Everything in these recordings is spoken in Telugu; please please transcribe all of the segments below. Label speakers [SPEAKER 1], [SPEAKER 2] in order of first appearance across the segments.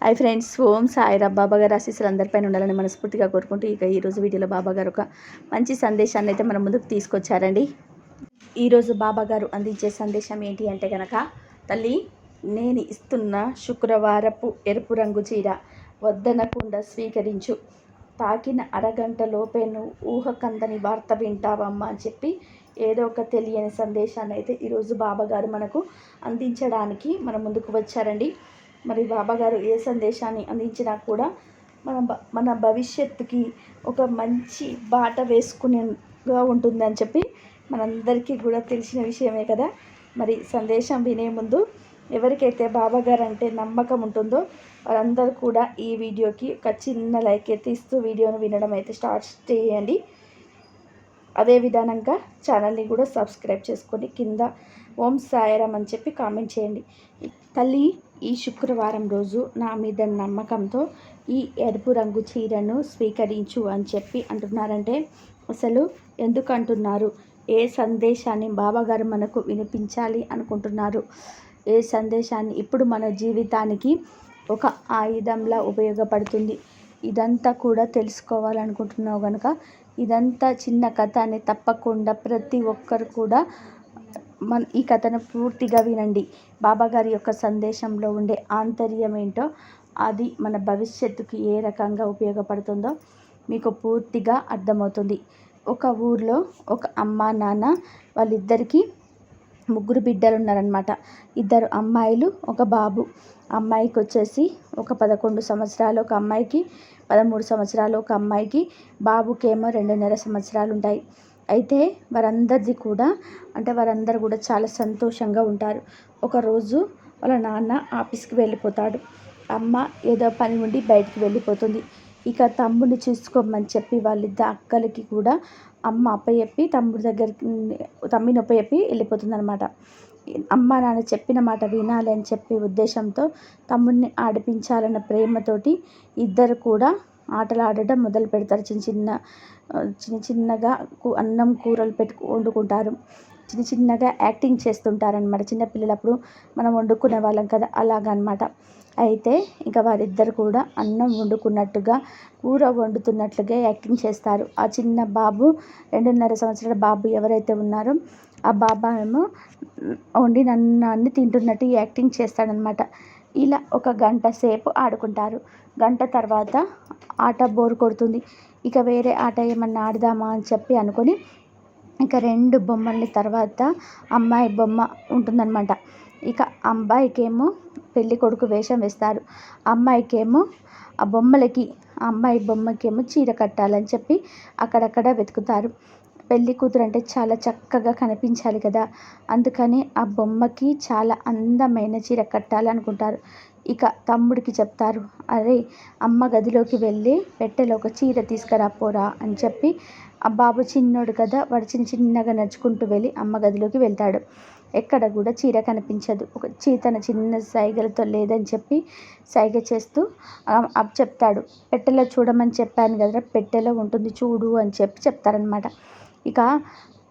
[SPEAKER 1] హాయ్ ఫ్రెండ్స్ ఓం సాయిరా బాబా గారు ఆశీస్సులు అందరిపైన ఉండాలని మనస్ఫూర్తిగా కోరుకుంటూ ఇక ఈరోజు వీడియోలో బాబా గారు ఒక మంచి సందేశాన్ని అయితే మన ముందుకు తీసుకొచ్చారండి. ఈరోజు బాబా గారు అందించే సందేశం ఏంటి అంటే కనుక తల్లి నేను ఇస్తున్న శుక్రవారపు ఎరుపు రంగు చీర వద్దనకుండా స్వీకరించు. తాకిన అరగంట లోపే నువ్వు ఊహకందని వార్త వింటావమ్మా అని చెప్పి ఏదో ఒక తెలియని సందేశాన్ని అయితే ఈరోజు బాబా గారు మనకు అందించడానికి మన ముందుకు వచ్చారండి. మరి బాబాగారు ఏ సందేశాన్ని అందించినా కూడా మన మన భవిష్యత్తుకి ఒక మంచి బాట వేసుకునేగా ఉంటుందని చెప్పి మనందరికీ కూడా తెలిసిన విషయమే కదా. మరి సందేశం వినే ముందు ఎవరికైతే బాబాగారు అంటే నమ్మకం ఉంటుందో వారందరూ కూడా ఈ వీడియోకి ఒక చిన్న లైక్ అయితే ఇస్తూ వీడియోను వినడం అయితే స్టార్ట్ చేయండి. అదే విధానంగా ఛానల్ని కూడా సబ్స్క్రైబ్ చేసుకొని కింద ఓం సాయరం అని చెప్పి కామెంట్ చేయండి. తల్లి ఈ శుక్రవారం రోజు నా మీద నమ్మకంతో ఈ ఎరుపు రంగు చీరను స్వీకరించు అని చెప్పి అంటున్నారంటే అసలు ఎందుకు అంటున్నారు ఏ సందేశాన్ని బాబాగారు మనకు వినిపించాలి అనుకుంటున్నారు? ఏ సందేశాన్ని? ఇప్పుడు మన జీవితానికి ఒక ఆయుధంలా ఉపయోగపడుతుంది. ఇదంతా కూడా తెలుసుకోవాలనుకుంటున్నావు కనుక ఇదంతా చిన్న కథ అని తప్పకుండా ప్రతి ఒక్కరు కూడా మన ఈ కథను పూర్తిగా వినండి. బాబాగారి యొక్క సందేశంలో ఉండే ఆంతర్యం ఏంటో అది మన భవిష్యత్తుకి ఏ రకంగా ఉపయోగపడుతుందో మీకు పూర్తిగా అర్థమవుతుంది. ఒక ఊర్లో ఒక అమ్మ నాన్న వాళ్ళిద్దరికీ ముగ్గురు బిడ్డలు ఉన్నారనమాట ఇద్దరు అమ్మాయిలు ఒక బాబు. అమ్మాయికి వచ్చేసి ఒక పదకొండు సంవత్సరాలు ఒక అమ్మాయికి పదమూడు సంవత్సరాలు ఒక అమ్మాయికి బాబుకేమో రెండున్నర సంవత్సరాలు ఉంటాయి అయితే వారందరిది కూడా అంటే వారందరూ కూడా చాలా సంతోషంగా ఉంటారు. ఒకరోజు వాళ్ళ నాన్న ఆఫీస్కి వెళ్ళిపోతాడు. అమ్మ ఏదో పని ఉండి బయటికి వెళ్ళిపోతుంది. ఇక తమ్ముడిని చూసుకోమని చెప్పి వాళ్ళిద్దరు అక్కలకి కూడా అమ్మ అప్పచెప్పి తమ్ముడి దగ్గరికి తమ్మిని అప్పచెప్పి వెళ్ళిపోతుంది అనమాట అమ్మ నాన్న చెప్పిన మాట వినాలి అని చెప్పి ఉద్దేశంతో తమ్ముడిని ఆడిపించాలన్న ప్రేమతోటి ఇద్దరు కూడా ఆటలు ఆడటం మొదలు పెడతారు. చిన్న చిన్న చిన్న చిన్నగా అన్నం కూరలు పెట్టుకు వండుకుంటారు. చిన్న చిన్నగా యాక్టింగ్ చేస్తుంటారనమాట చిన్నపిల్లలప్పుడు మనం వండుకునే వాళ్ళం కదా అలాగనమాట అయితే ఇంకా వారిద్దరు కూడా అన్నం వండుకున్నట్టుగా కూర వండుతున్నట్లుగా యాక్టింగ్ చేస్తారు. ఆ చిన్న బాబు రెండున్నర సంవత్సరాల బాబు ఎవరైతే ఉన్నారో ఆ బాబా ఏమో వండిన అన్నాన్ని తింటున్నట్టు యాక్టింగ్ చేస్తాడనమాట ఇలా ఒక గంట సేపు ఆడుకుంటారు. గంట తర్వాత ఆట బోర్ కొడుతుంది. ఇక వేరే ఆట ఏమన్నా ఆడదామా అని చెప్పి అనుకొని ఇక రెండు బొమ్మల్ని తర్వాత అమ్మాయి బొమ్మ ఉంటుందన్నమాట. ఇక అబ్బాయికేమో పెళ్ళి కొడుకు వేషం వేస్తారు. అమ్మాయికేమో ఆ బొమ్మలకి అమ్మాయి బొమ్మకేమో చీర కట్టాలని చెప్పి అక్కడక్కడ వెతుకుతారు. పెళ్ళి కూతురు అంటే చాలా చక్కగా కనిపించాలి కదా. అందుకని ఆ బొమ్మకి చాలా అందమైన చీర కట్టాలనుకుంటారు. ఇక తమ్ముడికి చెప్తారు అరే అమ్మ గదిలోకి వెళ్ళి పెట్టెలో ఒక చీర తీసుకురా పోరా అని చెప్పి ఆ బాబు చిన్నోడు కదా వాడు చిన్న చిన్నగా నడుచుకుంటూ వెళ్ళి అమ్మ గదిలోకి వెళ్తాడు. ఎక్కడ కూడా చీర కనిపించదు. ఒక చీతన చిన్న సైగలతో లేదని చెప్పి సైగ చేస్తూ చెప్తాడు. పెట్టెలో చూడమని చెప్పాను కదా పెట్టెలో ఉంటుంది చూడు అని చెప్పి చెప్తారనమాట ఇక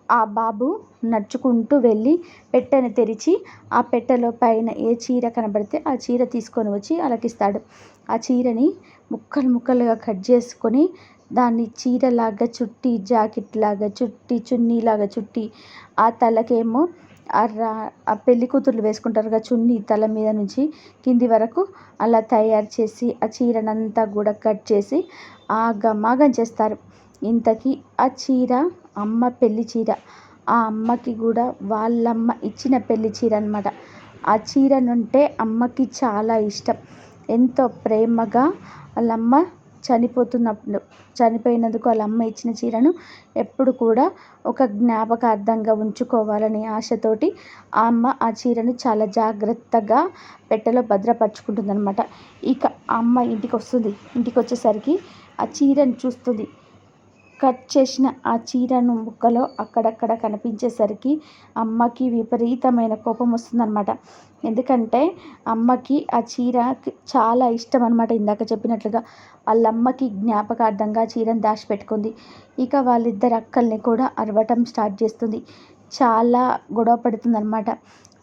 [SPEAKER 1] ఆ బాబు నడుచుకుంటూ వెళ్ళి పెట్టెను తెరిచి ఆ పెట్టెలో పైన ఏ చీర కనబడితే ఆ చీర తీసుకొని వచ్చి అలకిస్తాడు. ఆ చీరని ముక్కలు ముక్కలుగా కట్ చేసుకొని దాన్ని చీరలాగా చుట్టి జాకెట్ లాగా చుట్టి చున్నీలాగా చుట్టి ఆ తలకేమో ఆ రా ఆ పెళ్ళి కూతుర్లు వేసుకుంటారుగా చున్నీ తల మీద నుంచి కింది వరకు అలా తయారు చేసి ఆ చీరనంతా కూడా కట్ చేసి ఆగమాగం చేస్తారు. ఇంతకీ ఆ చీర అమ్మ పెళ్ళి చీర. ఆ అమ్మకి కూడా వాళ్ళమ్మ ఇచ్చిన పెళ్ళి చీర అనమాట ఆ చీరనుంటే అమ్మకి చాలా ఇష్టం. ఎంతో ప్రేమగా వాళ్ళమ్మ చనిపోతున్నప్పుడు చనిపోయినందుకు వాళ్ళ అమ్మ ఇచ్చిన చీరను ఎప్పుడు కూడా ఒక జ్ఞాపకార్థంగా ఉంచుకోవాలనే ఆశతోటి ఆ అమ్మ ఆ చీరను చాలా జాగ్రత్తగా పెట్టెలో భద్రపరుచుకుంటుంది అనమాట ఇక అమ్మ ఇంటికి వస్తుంది ఇంటికి వచ్చేసరికి ఆ చీరను చూస్తుంది. కట్ చేసిన ఆ చీరను ముక్కలో అక్కడక్కడ కనిపించేసరికి అమ్మకి విపరీతమైన కోపం వస్తుందన్నమాట. ఎందుకంటే అమ్మకి ఆ చీర చాలా ఇష్టం అనమాట ఇందాక చెప్పినట్లుగా. వాళ్ళ అమ్మకి జ్ఞాపకార్థంగా చీరను దాచిపెట్టుకుంది. ఇక వాళ్ళిద్దరు అక్కల్ని కూడా అరవటం స్టార్ట్ చేస్తుంది. చాలా గొడవ పడుతుందన్నమాట.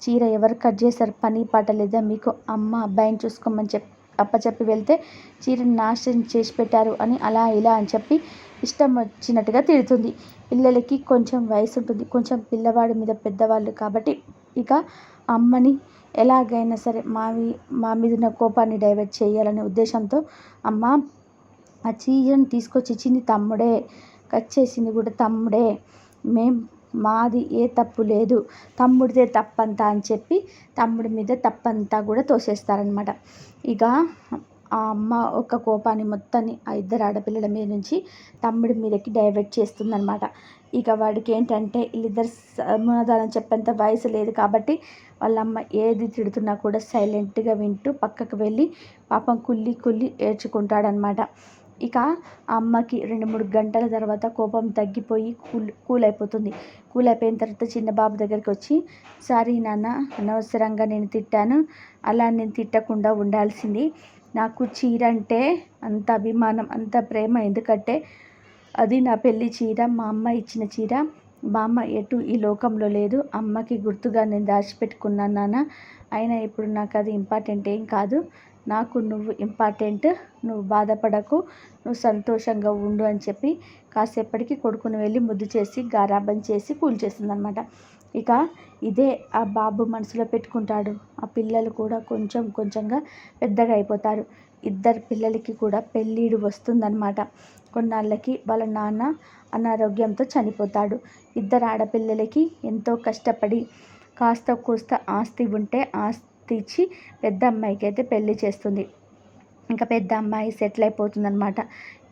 [SPEAKER 1] చీర ఎవరు కట్ చేశారు? పని పాట లేదా? మీకు అమ్మ అబ్బాయిని చూసుకోమని చెప్పి అప్పచెప్పి వెళ్తే చీరను నాశనం చేసి పెట్టారు అని అలా ఇలా అని చెప్పి ఇష్టం వచ్చినట్టుగా తిడుతుంది. పిల్లలకి కొంచెం వయసు ఉంటుంది కొంచెం పిల్లవాడి మీద పెద్దవాళ్ళు కాబట్టి ఇక అమ్మని ఎలాగైనా సరే మావి మా మీద ఉన్న కోపాన్ని డైవర్ట్ చేయాలనే ఉద్దేశంతో అమ్మ ఆ చీరను తీసుకొచ్చి ఇచ్చింది తమ్ముడే. కట్ చేసింది కూడా తమ్ముడే. మేం మాది ఏ తప్పు లేదు. తమ్ముడిదే తప్పంతా అని చెప్పి తమ్ముడి మీద తప్పంతా కూడా తోసేస్తారనమాట ఇక ఆ అమ్మ ఒక కోపాన్ని మొత్తాన్ని ఆ ఇద్దరు ఆడపిల్లల మీద నుంచి తమ్ముడి మీదకి డైవర్ట్ చేస్తుందనమాట ఇక వాడికి ఏంటంటే వీళ్ళిద్దరు సమాధానం చెప్పేంత వయసు లేదు కాబట్టి వాళ్ళ అమ్మ ఏది తిడుతున్నా కూడా సైలెంట్గా వింటూ పక్కకు వెళ్ళి పాపం కుల్లి కుల్లి ఏడ్చుకుంటాడనమాట ఇక ఆ అమ్మకి రెండు మూడు గంటల తర్వాత కోపం తగ్గిపోయి కూల్ కూల్ అయిపోతుంది కూల్ అయిపోయిన తర్వాత చిన్న బాబు దగ్గరికి వచ్చి సారీ నాన్న అనవసరంగా నేను తిట్టాను. అలా నేను తిట్టకుండా ఉండాల్సింది. నాకు చీర అంటే అంత అభిమానం అంత ప్రేమ. ఎందుకంటే అది నా పెళ్ళి చీర మా అమ్మ ఇచ్చిన చీర. మా అమ్మ ఎటు ఈ లోకంలో లేదు. అమ్మకి గుర్తుగా నేను దాచిపెట్టుకున్నాను నాన్న. అయినా ఇప్పుడు నాకు అది ఇంపార్టెంట్ ఏం కాదు. నాకు నువ్వు ఇంపార్టెంట్ నువ్వు బాధపడకు నువ్వు సంతోషంగా ఉండు అని చెప్పి కాసేపటికి కొడుకుని వెళ్ళి ముద్దు చేసి గారాబం చేసి అనమాట ఇక ఇదే ఆ బాబు మనసులో పెట్టుకుంటాడు. ఆ పిల్లలు కూడా కొంచెం కొంచెంగా పెద్దగా అయిపోతారు. ఇద్దరు పిల్లలకి కూడా పెళ్ళిడు వస్తుందన్నమాట. కొన్నాళ్ళకి వాళ్ళ నాన్న అనారోగ్యంతో చనిపోతాడు. ఇద్దరు ఆడపిల్లలకి ఎంతో కష్టపడి కాస్త కూస్త ఆస్తి ఉంటే ఆస్తి ఇచ్చి పెద్ద అమ్మాయికి అయితే పెళ్ళి చేస్తుంది. ఇంకా పెద్ద అమ్మాయి సెటిల్ అయిపోతుంది అనమాట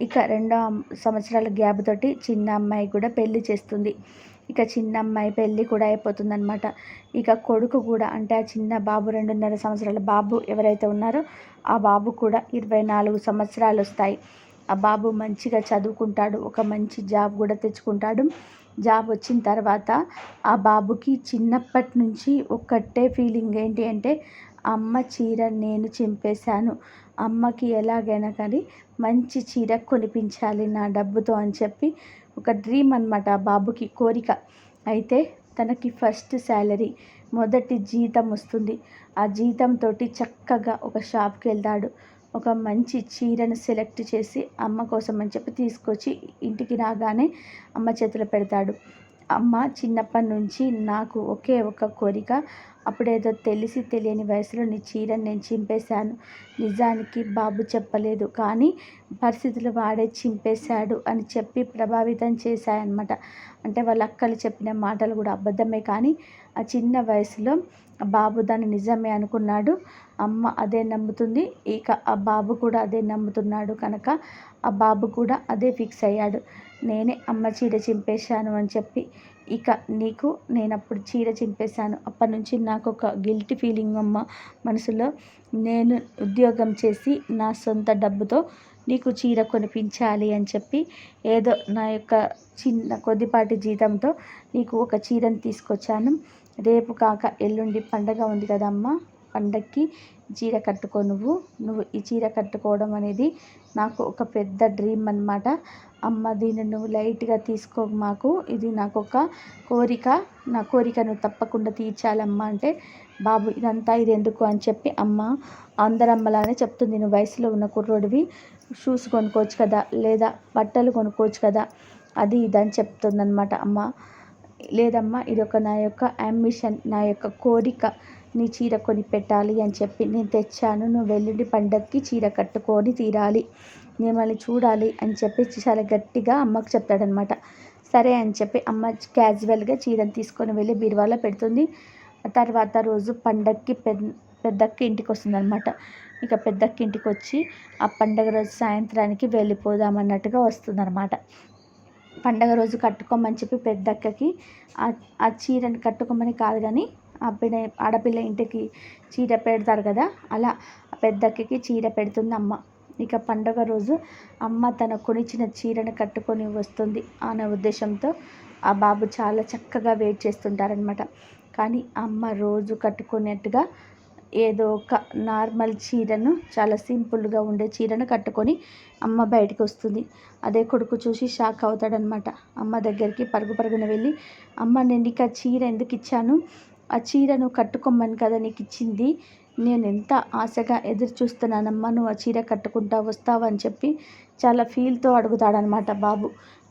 [SPEAKER 1] ఇక రెండో సంవత్సరాల గ్యాప్ తోటి చిన్న అమ్మాయి కూడా పెళ్ళి చేస్తుంది. ఇక చిన్న అమ్మాయి పెళ్ళి కూడా అయిపోతుందనమాట ఇక కొడుకు కూడా అంటే ఆ చిన్న బాబు రెండున్నర సంవత్సరాల బాబు ఎవరైతే ఉన్నారో ఆ బాబు కూడా ఇరవై నాలుగు సంవత్సరాలు వస్తాయి. ఆ బాబు మంచిగా చదువుకుంటాడు ఒక మంచి జాబ్ కూడా తెచ్చుకుంటాడు. జాబ్ వచ్చిన తర్వాత ఆ బాబుకి చిన్నప్పటి నుంచి ఒక్కటే ఫీలింగ్ ఏంటి అంటే అమ్మ చీర నేను చింపేశాను. అమ్మకి ఎలాగైనా కానీ మంచి చీర కొనిపించాలి నా డబ్బుతో అని చెప్పి ఒక డ్రీమ్ అనమాట ఆ బాబుకి కోరిక. అయితే తనకి ఫస్ట్ శాలరీ మొదటి జీతం వస్తుంది. ఆ జీతంతో చక్కగా ఒక షాప్కి వెళ్తాడు. ఒక మంచి చీరను సెలెక్ట్ చేసి అమ్మ కోసం అని చెప్పి తీసుకొచ్చి ఇంటికి రాగానే అమ్మ చేతిలో పెడతాడు. అమ్మ చిన్నప్పటి నుంచి నాకు ఒకే ఒక కోరిక అప్పుడేదో తెలిసి తెలియని వయసులో నీ చీరని నేను చింపేశాను. నిజానికి బాబు చెప్పలేదు. కానీ పరిస్థితులు వాడే చింపేశాడు అని చెప్పి ప్రభావితం చేశాయన్నమాట. అంటే వాళ్ళ అక్కలు చెప్పిన మాటలు కూడా అబద్ధమే. కానీ ఆ చిన్న వయసులో బాబు దాన్ని నిజమే అనుకున్నాడు. అమ్మ అదే నమ్ముతుంది. ఇక ఆ బాబు కూడా అదే నమ్ముతున్నాడు కనుక ఆ బాబు కూడా అదే ఫిక్స్ అయ్యాడు. నేనే అమ్మ చీర చింపేశాను అని చెప్పి ఇక నీకు నేను అప్పుడు చీర చింపేశాను. అప్పటి నుంచి నాకు ఒక గిల్టీ ఫీలింగ్ అమ్మ మనసులో. నేను ఉద్యోగం చేసి నా సొంత డబ్బుతో నీకు చీర కొనిపించాలి అని చెప్పి ఏదో నా యొక్క చిన్న కొద్దిపాటి జీతంతో నీకు ఒక చీరను తీసుకొచ్చాను. రేపు కాక ఎల్లుండి పండగ ఉంది కదమ్మా. పండక్కి చీర కట్టుకో నువ్వు. నువ్వు ఈ చీర కట్టుకోవడం అనేది నాకు ఒక పెద్ద డ్రీమ్ అనమాట అమ్మ దీన్ని నువ్వు లైట్గా తీసుకో మాకు. ఇది నాకు ఒక కోరిక. నా కోరిక నువ్వు తప్పకుండా తీర్చాలమ్మా అంటే బాబు ఇదంతా ఇది ఎందుకు? అని చెప్పి అమ్మ అందరమ్మలానే చెప్తుంది. నువ్వు వయసులో ఉన్న కుర్రోడివి. షూస్ కొనుక్కోవచ్చు కదా లేదా బట్టలు కొనుక్కోవచ్చు కదా అది ఇది అని చెప్తుందనమాట అమ్మ. లేదమ్మా ఇది ఒక నా యొక్క అంబిషన్ నా యొక్క కోరిక. నీ చీర కొని పెట్టాలి అని చెప్పి నేను తెచ్చాను. నువ్వు వెల్లుడి పండగకి చీర కట్టుకొని తీరాలి. మిమ్మల్ని చూడాలి అని చెప్పి చాలా గట్టిగా అమ్మకు చెప్తాడనమాట సరే అని చెప్పి అమ్మ క్యాజువల్గా చీరను తీసుకొని వెళ్ళి బీరువాలో పెడుతుంది. తర్వాత రోజు పండక్కి పెద్ద పెద్దక్క ఇంటికి వస్తుందన్నమాట ఇక పెద్దక్క ఇంటికి వచ్చి ఆ పండగ రోజు సాయంత్రానికి వెళ్ళిపోదాం అన్నట్టుగా వస్తుందన్నమాట పండగ రోజు కట్టుకోమని చెప్పి పెద్దక్కకి ఆ చీరని కట్టుకోమని కాదు కానీ ఆ ఆడపిల్ల ఇంటికి చీర పెడతారు కదా అలా పెద్దక్కకి చీర పెడుతుంది అమ్మ. ఇక పండగ రోజు అమ్మ తన కొనిచ్చిన చీరను కట్టుకొని వస్తుంది అనే ఉద్దేశంతో ఆ బాబు చాలా చక్కగా వెయిట్ చేస్తుంటారనమాట కానీ అమ్మ రోజు కట్టుకునేట్టుగా ఏదో ఒక నార్మల్ చీరను చాలా సింపుల్గా ఉండే చీరను కట్టుకొని అమ్మ బయటకు వస్తుంది. అదే కొడుకు చూసి షాక్ అవుతాడనమాట అమ్మ దగ్గరికి పరుగు పరుగున వెళ్ళి అమ్మ నేను నీకు ఆ చీర ఎందుకు ఇచ్చాను? ఆ చీరను కట్టుకోమని కదా నీకు ఇచ్చింది. నేను ఎంత ఆశగా ఎదురు చూస్తున్నానమ్మా నువ్వు ఆ చీర కట్టుకుంటా వస్తావు అని చెప్పి చాలా ఫీల్తో అడుగుతాడనమాట బాబు.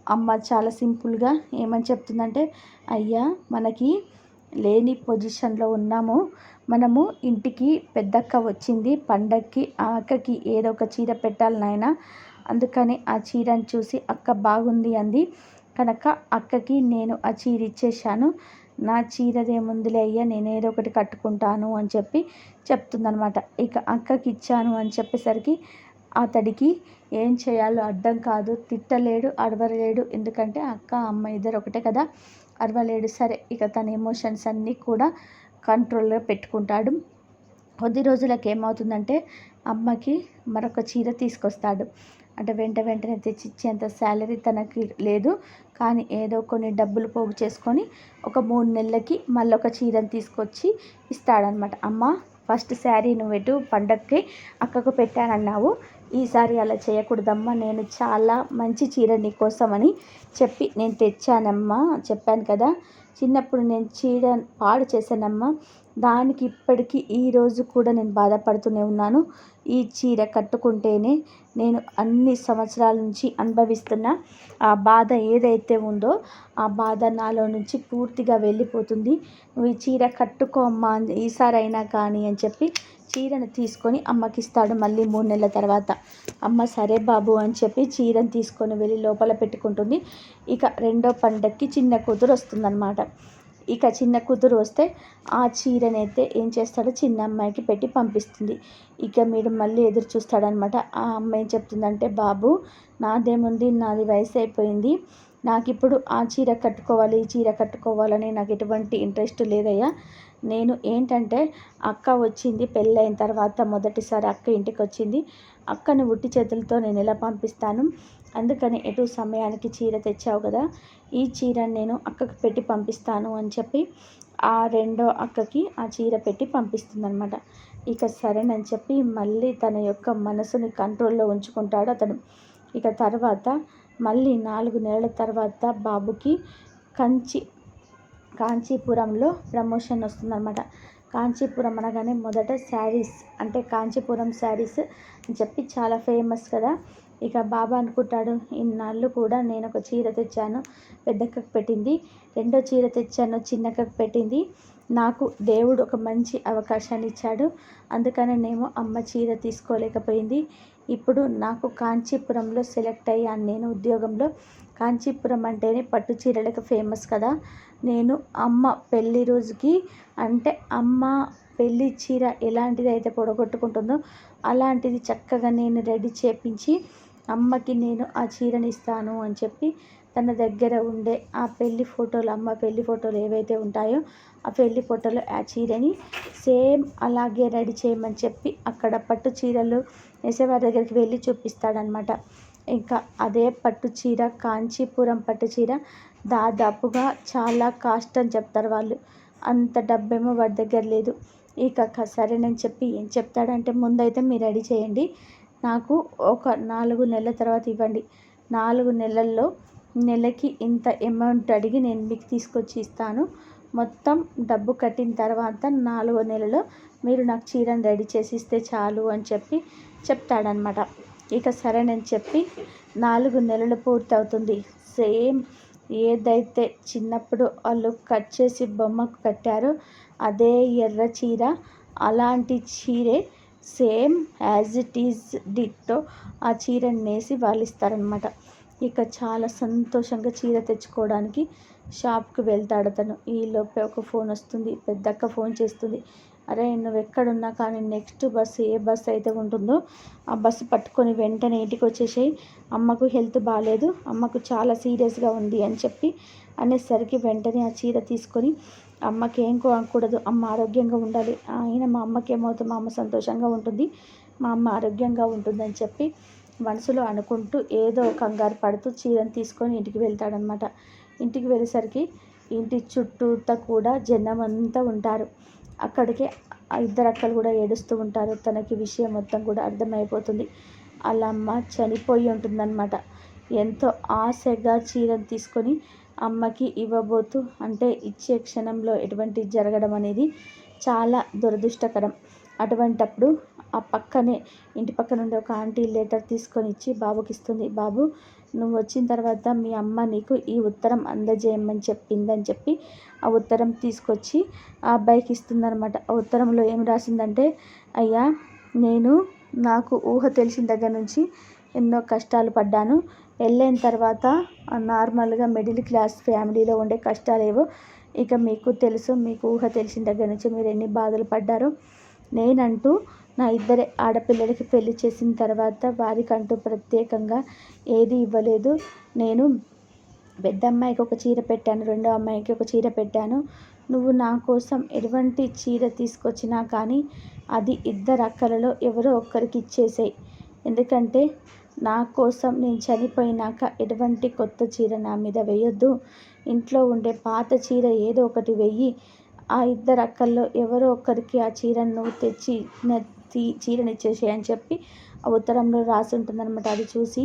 [SPEAKER 1] అమ్మ చాలా సింపుల్గా ఏమని చెప్తుందంటే అయ్యా మనకి లేని పొజిషన్లో ఉన్నాము. మనము ఇంటికి పెద్దక్క వచ్చింది పండక్కి ఆ అక్కకి ఏదో ఒక చీర పెట్టాలి నాయన. అందుకని ఆ చీరని చూసి అక్క బాగుంది అంది. కనుక అక్కకి నేను ఆ చీర ఇచ్చేసాను నా చీరదేముందిలే అయ్యా నేను ఏదో ఒకటి కట్టుకుంటాను అని చెప్పి చెప్తుందనమాట ఇక అక్కకి ఇచ్చాను అని చెప్పేసరికి అతడికి ఏం చేయాలో అర్థం కాదు. తిట్టలేడు అడవలేడు ఎందుకంటే అక్క అమ్మ ఇద్దరు ఒకటే కదా అడవలేడు సరే ఇక తన ఎమోషన్స్ అన్నీ కూడా కంట్రోల్లో పెట్టుకుంటాడు. కొద్ది రోజులకు ఏమవుతుందంటే అమ్మకి మరొక చీర తీసుకొస్తాడు. అంటే వెంట వెంటనే తెచ్చి ఇచ్చేంత శాలరీ తనకి లేదు. కానీ ఏదో కొన్ని డబ్బులు పోగు చేసుకొని ఒక మూడు నెలలకి మళ్ళీ ఒక చీరను తీసుకొచ్చి ఇస్తాడనమాట అమ్మ ఫస్ట్ శారీ నువ్వు ఎటు పండగకి అక్కకు పెట్టానన్నావు. ఈసారి అలా చేయకూడదమ్మా. నేను చాలా మంచి చీర నీకోసమని చెప్పి నేను తెచ్చానమ్మా. చెప్పాను కదా. చిన్నప్పుడు నేను చీర పాడు చేశానమ్మా. దానికి ఇప్పటికీ ఈరోజు కూడా నేను బాధపడుతూనే ఉన్నాను. ఈ చీర కట్టుకుంటేనే నేను అన్ని సంవత్సరాల నుంచి అనుభవిస్తున్న ఆ బాధ ఏదైతే ఉందో ఆ బాధ నాలో నుంచి పూర్తిగా వెళ్ళిపోతుంది. నువ్వు ఈ చీర కట్టుకో అమ్మా ఈసారైనా కానీ అని చెప్పి చీరను తీసుకొని అమ్మకి ఇస్తాడు మళ్ళీ మూడు నెలల తర్వాత. అమ్మ సరే బాబు అని చెప్పి చీరను తీసుకొని వెళ్ళి లోపల పెట్టుకుంటుంది. ఇక రెండో పండక్కి చిన్న కూతురు వస్తుందన్నమాట ఇక చిన్న కూతురు వస్తే ఆ చీరనైతే ఏం చేస్తాడో చిన్న అమ్మాయికి పెట్టి పంపిస్తుంది. ఇక మీరు మళ్ళీ ఎదురు చూస్తాడనమాట ఆ అమ్మాయి ఏం చెప్తుందంటే బాబు నాదేముంది నాది వయసు అయిపోయింది. నాకు ఇప్పుడు ఆ చీర కట్టుకోవాలి ఈ చీర కట్టుకోవాలని నాకు ఎటువంటి ఇంట్రెస్ట్ లేదయ్యా. నేను ఏంటంటే అక్క వచ్చింది పెళ్ళైన తర్వాత మొదటిసారి అక్క ఇంటికి వచ్చింది అక్కని ఉట్టి చేతులతో నేను ఎలా పంపిస్తాను? అందుకని ఎటు సమయానికి చీర తెచ్చావు కదా ఈ చీరని నేను అక్కకి పెట్టి పంపిస్తాను అని చెప్పి ఆ రెండో అక్కకి ఆ చీర పెట్టి పంపిస్తుంది అనమాట ఇక సరేనని చెప్పి మళ్ళీ తన యొక్క మనసుని కంట్రోల్లో ఉంచుకుంటాడు అతను ఇక తర్వాత మళ్ళీ నాలుగు నెలల తర్వాత బాబుకి కంచి కాంచీపురంలో ప్రమోషన్ వస్తుందన్నమాట. కాంచీపురం అనగానే మొదట శారీస్ అంటే కాంచీపురం శారీస్ అని చెప్పి చాలా ఫేమస్ కదా ఇక బాబా అనుకుంటాడు ఇన్నాళ్ళు కూడా నేను ఒక చీర తెచ్చాను పెద్దక్కకు పెట్టింది రెండో చీర తెచ్చాను చిన్నక్కకు పెట్టింది. నాకు దేవుడు ఒక మంచి అవకాశాన్ని ఇచ్చాడు అందుకని నేను అమ్మ చీర తీసుకోలేకపోయింది. ఇప్పుడు నాకు కాంచీపురంలో సెలెక్ట్ అయ్యాను నేను ఉద్యోగంలో. కాంచీపురం అంటేనే పట్టు చీరలకు ఫేమస్ కదా. నేను అమ్మ పెళ్ళి రోజుకి అంటే అమ్మ పెళ్ళి చీర ఎలాంటిది అయితే పొడగొట్టుకుంటుందో అలాంటిది చక్కగా నేను రెడీ చేపించి అమ్మకి నేను ఆ చీరని ఇస్తాను అని చెప్పి తన దగ్గర ఉండే ఆ పెళ్ళి ఫోటోలు అమ్మ పెళ్ళి ఫోటోలు ఏవైతే ఉంటాయో ఆ పెళ్ళి ఫోటోలో ఆ చీరని సేమ్ అలాగే రెడీ చేయమని చెప్పి అక్కడ పట్టు చీరలు వేసేవారి దగ్గరికి వెళ్ళి చూపిస్తాడనమాట ఇంకా అదే పట్టు చీర కాంచీపురం పట్టు చీర దాదాపుగా చాలా కాస్ట్ అని చెప్తారు వాళ్ళు. అంత డబ్బేమో వాడి దగ్గర లేదు. ఇక సరేనని చెప్పి ఏం చెప్తాడంటే ముందైతే మీరు రెడీ చేయండి. నాకు ఒక నాలుగు నెలల తర్వాత ఇవ్వండి. నాలుగు నెలల్లో నెలకి ఇంత అమౌంట్ అడిగి నేను మీకు తీసుకొచ్చి ఇస్తాను. మొత్తం డబ్బు కట్టిన తర్వాత నాలుగో నెలలో మీరు నాకు చీరను రెడీ చేసి ఇస్తే చాలు అని చెప్పి చెప్తాడనమాట ఇక సరేనని చెప్పి నాలుగు నెలలు పూర్తవుతుంది. సేమ్ ఏదైతే చిన్నప్పుడు వాళ్ళు కట్ చేసి బొమ్మకు కట్టారో అదే ఎర్ర చీర అలాంటి చీరే same as it is ditto ఆ చీరని నేసి వాళ్ళు ఇస్తారనమాట ఇక చాలా సంతోషంగా చీర తెచ్చుకోవడానికి షాప్కి వెళ్తాడు అతను. ఈలోపే ఒక ఫోన్ వస్తుంది. పెద్దక్క ఫోన్ చేస్తుంది. అరే నువ్వు ఎక్కడున్నా కానీ నెక్స్ట్ బస్సు ఏ బస్సు అయితే ఉంటుందో ఆ బస్సు పట్టుకొని వెంటనే ఇంటికి వచ్చేసేయి. అమ్మకు హెల్త్ బాగాలేదు అమ్మకు చాలా సీరియస్గా ఉంది అని చెప్పి అనేసరికి వెంటనే ఆ చీర తీసుకొని అమ్మకి ఏం కాకూడదు. అమ్మ ఆరోగ్యంగా ఉండాలి. అయినా మా అమ్మకి ఏమవుతుంది మా అమ్మ సంతోషంగా ఉంటుంది. మా అమ్మ ఆరోగ్యంగా ఉంటుందని చెప్పి మనసులో అనుకుంటూ ఏదో కంగారు పడుతూ చీరను తీసుకొని ఇంటికి వెళ్తాడనమాట ఇంటికి వెళ్ళేసరికి ఇంటి చుట్టూతా కూడా జనం అంతా ఉంటారు. అక్కడికి ఇద్దరు అక్కలు కూడా ఏడుస్తూ ఉంటారు. తనకి విషయం మొత్తం కూడా అర్థమైపోతుంది. వాళ్ళ అమ్మ చనిపోయి ఉంటుందన్నమాట. ఎంతో ఆశగా చీరను తీసుకొని అమ్మకి ఇవ్వబోతూ అంటే ఇచ్చే క్షణంలో ఎటువంటి జరగడం అనేది చాలా దురదృష్టకరం. అటువంటప్పుడు ఆ పక్కనే ఇంటి పక్కన ఉండే ఒక ఆంటీ లెటర్ తీసుకొని ఇచ్చి బాబుకి ఇస్తుంది. బాబు నువ్వు వచ్చిన తర్వాత మీ అమ్మ నీకు ఈ ఉత్తరం అందజేయమని చెప్పిందని చెప్పి ఆ ఉత్తరం తీసుకొచ్చి ఆ అబ్బాయికి ఇస్తుందనమాట ఆ ఉత్తరంలో ఏం రాసిందంటే అయ్యా నేను నాకు ఊహ తెలిసిన దగ్గర నుంచి ఎన్నో కష్టాలు పడ్డాను. వెళ్ళిన తర్వాత నార్మల్గా మిడిల్ క్లాస్ ఫ్యామిలీలో ఉండే కష్టాలేవో ఇక మీకు తెలుసు మీకు ఊహ తెలిసిన దగ్గర నుంచి మీరు ఎన్ని బాధలు పడ్డారో. నేనంటూ నా ఇద్దరి ఆడపిల్లలకి పెళ్ళి చేసిన తర్వాత వారికంటూ ప్రత్యేకంగా ఏది ఇవ్వలేదు. నేను పెద్ద అమ్మాయికి ఒక చీర పెట్టాను రెండో అమ్మాయికి ఒక చీర పెట్టాను. నువ్వు నా కోసం ఎటువంటి చీర తీసుకొచ్చినా కానీ అది ఇద్దరు అక్కలలో ఎవరో ఒక్కరికి ఇచ్చేసాయి. ఎందుకంటే నా కోసం నేను చనిపోయినాక ఎటువంటి కొత్త చీర నా మీద వేయొద్దు. ఇంట్లో ఉండే పాత చీర ఏదో ఒకటి వెయ్యి ఆ ఇద్దరు అక్కల్లో ఎవరో ఒక్కరికి ఆ చీరను నువ్వు తెచ్చి తీ చీరనిచ్చేసేయి అని చెప్పి ఆ ఉత్తరంలో రాసి ఉంటుందన్నమాట. అది చూసి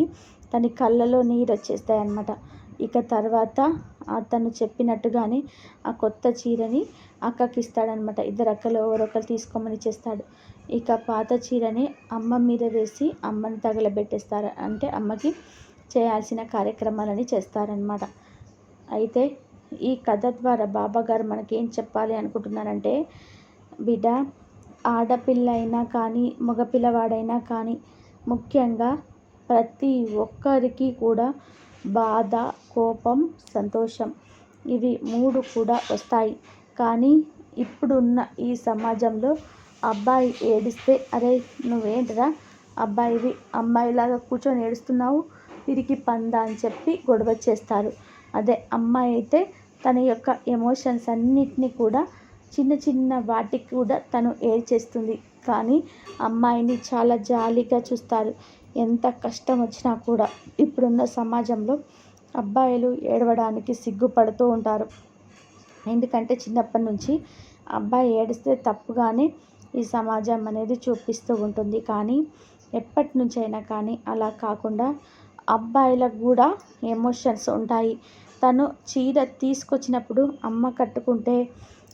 [SPEAKER 1] తన కళ్ళలో నీరు వచ్చేస్తాయి అన్నమాట ఇక తర్వాత అతను చెప్పినట్టుగానే ఆ కొత్త చీరని అక్కకి ఇస్తాడనమాట ఇద్దరు అక్కలు ఎవరొకరు తీసుకోమని చేస్తాడు. ఇక పాత చీరని అమ్మ మీద వేసి అమ్మని తగలబెట్టేస్తారు. అంటే అమ్మకి చేయాల్సిన కార్యక్రమాలని చేస్తారనమాట అయితే ఈ కథ ద్వారా బాబాగారు మనకి ఏం చెప్పాలి అనుకుంటున్నారంటే బిడ్డ ఆడపిల్ల అయినా కానీ మగపిల్లవాడైనా కానీ ముఖ్యంగా ప్రతి ఒక్కరికి కూడా బాధ కోపం సంతోషం ఇవి మూడు కూడా వస్తాయి. కానీ ఇప్పుడున్న ఈ సమాజంలో అబ్బాయి ఏడిస్తే అరే నువ్వేంటిరా? అబ్బాయివి అమ్మాయిలాగా కూర్చొని ఏడుస్తున్నావు? తిరిగి పందా అని చెప్పి గొడవ చేస్తారు. అదే అమ్మాయి అయితే తన యొక్క ఎమోషన్స్ అన్నిటినీ కూడా చిన్న చిన్న వాటికి కూడా తను ఏడ్చేస్తుంది కానీ అమ్మాయిని చాలా జాలీగా చూస్తారు. ఎంత కష్టం వచ్చినా కూడా ఇప్పుడున్న సమాజంలో అబ్బాయిలు ఏడవడానికి సిగ్గుపడుతూ ఉంటారు. ఎందుకంటే చిన్నప్పటి నుంచి అబ్బాయి ఏడిస్తే తప్పుగానే ఈ సమాజం అనేది చూపిస్తూ ఉంటుంది. కానీ ఎప్పటి నుంచైనా కానీ అలా కాకుండా అబ్బాయిలకు కూడా ఎమోషన్స్ ఉంటాయి. తను చీర తీసుకొచ్చినప్పుడు అమ్మ కట్టుకుంటే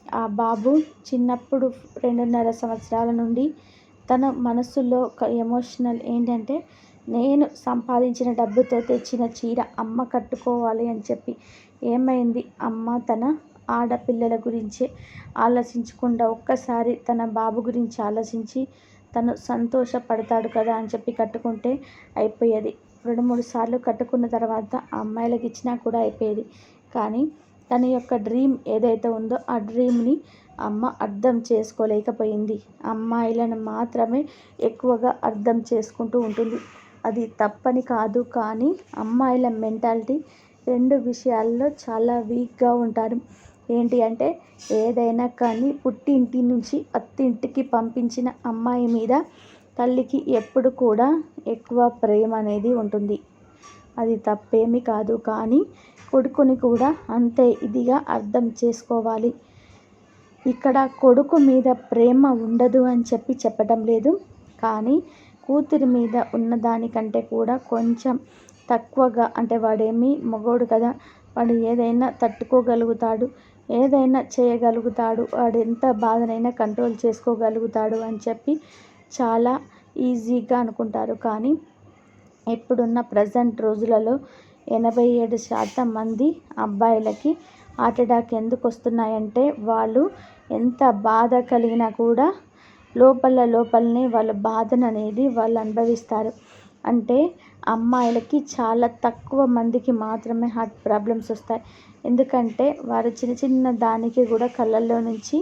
[SPEAKER 1] ఆ బాబు చిన్నప్పుడు రెండున్నర సంవత్సరాల నుండి తన మనసులో ఒక ఎమోషనల్ ఏంటంటే నేను సంపాదించిన డబ్బుతో తెచ్చిన చీర అమ్మ కట్టుకోవాలి అని చెప్పి. ఏమైంది? అమ్మ తన ఆడపిల్లల గురించే ఆలోచించకుండా ఒక్కసారి తన బాబు గురించి ఆలోచించి తను సంతోషపడతాడు కదా అని చెప్పి కట్టుకుంటే అయిపోయేది. రెండు మూడు సార్లు కట్టుకున్న తర్వాత అమ్మాయిలకు ఇచ్చినా కూడా అయిపోయేది. కానీ తన యొక్క డ్రీమ్ ఏదైతే ఉందో ఆ డ్రీమ్ని అమ్మ అర్థం చేసుకోలేకపోయింది. అమ్మాయిలను మాత్రమే ఎక్కువగా అర్థం చేసుకుంటూ ఉంటుంది. అది తప్పని కాదు కానీ అమ్మాయిల మెంటాలిటీ రెండు విషయాల్లో చాలా వీక్గా ఉంటారు. ఏంటి అంటే ఏదైనా కానీ పుట్టింటి నుంచి అత్తింటికి పంపించిన అమ్మాయి మీద తల్లికి ఎప్పుడు కూడా ఎక్కువ ప్రేమ అనేది ఉంటుంది. అది తప్పేమీ కాదు కానీ కొడుకుని కూడా అంతే ఇదిగా అర్థం చేసుకోవాలి. ఇక్కడ కొడుకు మీద ప్రేమ ఉండదు అని చెప్పి చెప్పడం లేదు. కానీ కూతురి మీద ఉన్నదానికంటే కూడా కొంచెం తక్కువగా అంటే వాడేమి మగోడు కదా వాడు ఏదైనా తట్టుకోగలుగుతాడు ఏదైనా చేయగలుగుతాడు వాడు ఎంత బాధనైనా కంట్రోల్ చేసుకోగలుగుతాడు అని చెప్పి చాలా ఈజీగా అనుకుంటారు. కానీ ఇప్పుడున్న ప్రజెంట్ రోజులలో ఎనభై ఏడు శాతం మంది అబ్బాయిలకి హార్ట్ అటాక్ ఎందుకు వస్తున్నాయంటే వాళ్ళు ఎంత బాధ కలిగినా కూడా లోపల లోపలనే వాళ్ళ బాధను అనేది వాళ్ళు అనుభవిస్తారు. అంటే అమ్మాయిలకి చాలా తక్కువ మందికి మాత్రమే హార్ట్ ప్రాబ్లమ్స్ వస్తాయి. ఎందుకంటే వారు చిన్న చిన్న దానికి కూడా కళ్ళల్లో నుంచి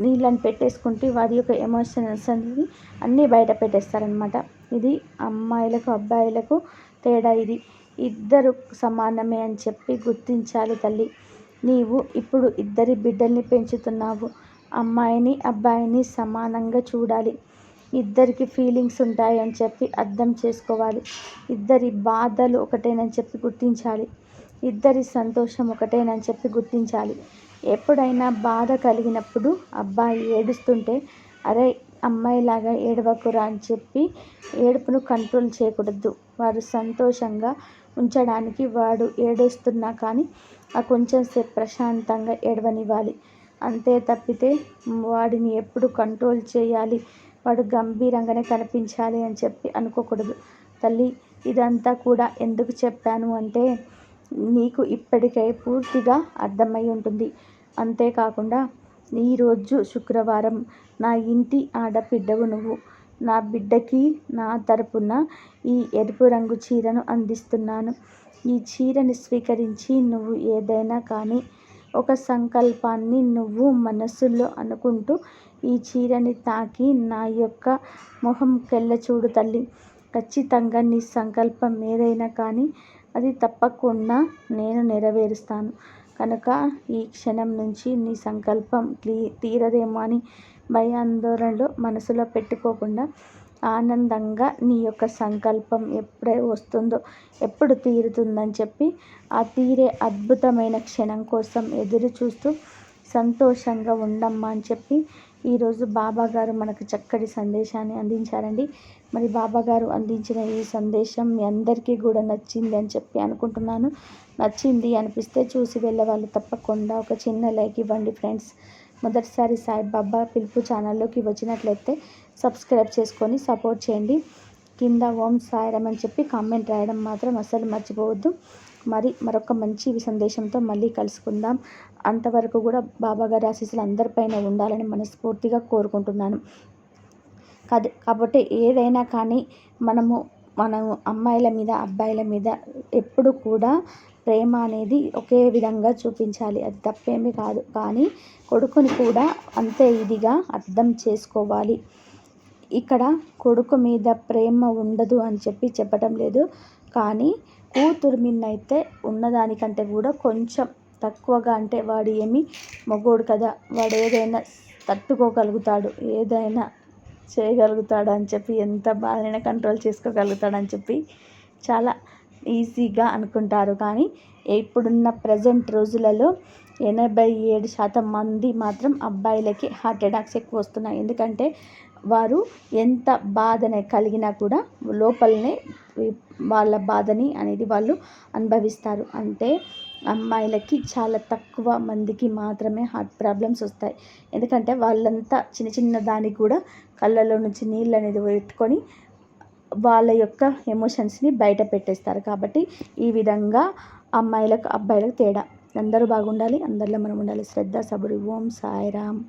[SPEAKER 1] నీళ్ళని పెట్టేసుకుంటే వారి యొక్క ఎమోషన్స్ అనేది అన్నీ బయట పెట్టేస్తారనమాట ఇది అమ్మాయిలకు అబ్బాయిలకు తేడా ఇది. ఇద్దరు సమానమే అని చెప్పి గుర్తించాలి తల్లి. నీవు ఇప్పుడు ఇద్దరి బిడ్డల్ని పెంచుతున్నావు. అమ్మాయిని అబ్బాయిని సమానంగా చూడాలి. ఇద్దరికి ఫీలింగ్స్ ఉంటాయని చెప్పి అర్థం చేసుకోవాలి. ఇద్దరి బాధలు ఒకటేనని చెప్పి గుర్తించాలి. ఇద్దరి సంతోషం ఒకటేనని చెప్పి గుర్తించాలి. ఎప్పుడైనా బాధ కలిగినప్పుడు అబ్బాయి ఏడుస్తుంటే అరే అమ్మాయిలాగా ఏడవకురా అని చెప్పి ఏడుపును కంట్రోల్ చేయకూడదు. వారు సంతోషంగా ఉంచడానికి వాడు ఏడుస్తున్నా కానీ ఆ కొంచెం సేపు ప్రశాంతంగా ఏడవనివ్వాలి. అంతే తప్పితే వాడిని ఎప్పుడు కంట్రోల్ చేయాలి? వాడు గంభీరంగానే కనిపించాలి అని చెప్పి అనుకోకూడదు. తల్లి ఇదంతా కూడా ఎందుకు చెప్పాను అంటే నీకు ఇప్పటికై పూర్తిగా అర్థమై ఉంటుంది. అంతేకాకుండా ఈరోజు శుక్రవారం నా ఇంటి ఆడబిడ్డవు నువ్వు. నా బిడ్డకి నా తరపున ఈ ఎరుపు రంగు చీరను అందిస్తున్నాను. ఈ చీరని స్వీకరించి నువ్వు ఏదైనా కానీ ఒక సంకల్పాన్ని నువ్వు మనసులో అనుకుంటూ ఈ చీరని తాకి నా యొక్క మొహం కెళ్ళ చూడు తల్లి. ఖచ్చితంగా నీ సంకల్పం ఏదైనా కానీ అది తప్పకుండా నేను నెరవేరుస్తాను. కనుక ఈ క్షణం నుంచి నీ సంకల్పం తీరదేమో అని భయాందోళనలు మనసులో పెట్టుకోకుండా ఆనందంగా నీ యొక్క సంకల్పం ఎప్పుడే వస్తుందో ఎప్పుడు తీరుతుందని చెప్పి ఆ తీరే అద్భుతమైన క్షణం కోసం ఎదురు చూస్తూ సంతోషంగా ఉండమ్మా అని చెప్పి ఈరోజు బాబా గారు మనకు చక్కటి సందేశాన్ని అందించారండి. మరి బాబా గారు అందించిన ఈ సందేశం మీ అందరికీ కూడా నచ్చింది అని చెప్పి అనుకుంటున్నాను. నచ్చింది అనిపిస్తే చూసి వెళ్ళే వాళ్ళు తప్పకుండా ఒక చిన్న లైక్ ఇవ్వండి ఫ్రెండ్స్. మొదటిసారి సాయిబాబా పిలుపు ఛానల్లోకి వచ్చినట్లయితే సబ్స్క్రైబ్ చేసుకొని సపోర్ట్ చేయండి. కింద ఓం సాయిరం అని చెప్పి కామెంట్ రాయడం మాత్రం అస్సలు మర్చిపోవద్దు. మరి మరొక మంచి సందేశంతో మళ్ళీ కలుసుకుందాం. అంతవరకు కూడా బాబాగారి ఆశీస్సులు అందరిపైన ఉండాలని మనస్ఫూర్తిగా కోరుకుంటున్నాను. కాదు కాబట్టి ఏదైనా కానీ మనము మనం అమ్మాయిల మీద అబ్బాయిల మీద ఎప్పుడు కూడా ప్రేమ అనేది ఒకే విధంగా చూపించాలి. అది తప్పేమీ కాదు. కానీ కొడుకుని కూడా అంతే ఇదిగా అర్థం చేసుకోవాలి. ఇక్కడ కొడుకు మీద ప్రేమ ఉండదు అని చెప్పి చెప్పటం లేదు. కానీ కూతురు మీద అయితే ఉన్నదానికంటే కూడా కొంచెం తక్కువగా అంటే వాడు ఏమి మగోడు కదా. వాడు ఏదైనా తట్టుకోగలుగుతాడు. ఏదైనా చేయగలుగుతాడు అని చెప్పి ఎంత బాధైనా కంట్రోల్ చేసుకోగలుగుతాడని చెప్పి చాలా ఈజీగా అనుకుంటారు. కానీ ఇప్పుడున్న ప్రజెంట్ రోజులలో ఎనభై ఏడు శాతం మంది మాత్రం అబ్బాయిలకి హార్ట్ అటాక్స్ ఎక్కువ వస్తున్నాయి. ఎందుకంటే వారు ఎంత బాధన కలిగినా కూడా లోపలనే వాళ్ళ బాధని అనేది వాళ్ళు అనుభవిస్తారు. అంటే అమ్మాయిలకి చాలా తక్కువ మందికి మాత్రమే హార్ట్ ప్రాబ్లమ్స్ వస్తాయి. ఎందుకంటే వాళ్ళంతా చిన్న చిన్న దానికి కూడా కళ్ళలో నుంచి నీళ్ళు అనేది పెట్టుకొని వాళ్ళ యొక్క ఎమోషన్స్ని బయట పెట్టేస్తారు. కాబట్టి ఈ విధంగా అమ్మాయిలకు అబ్బాయిలకు తేడా. అందరూ బాగుండాలి. అందరిలో మనం ఉండాలి. శ్రద్ధ సబురి. ఓం సాయిరామ్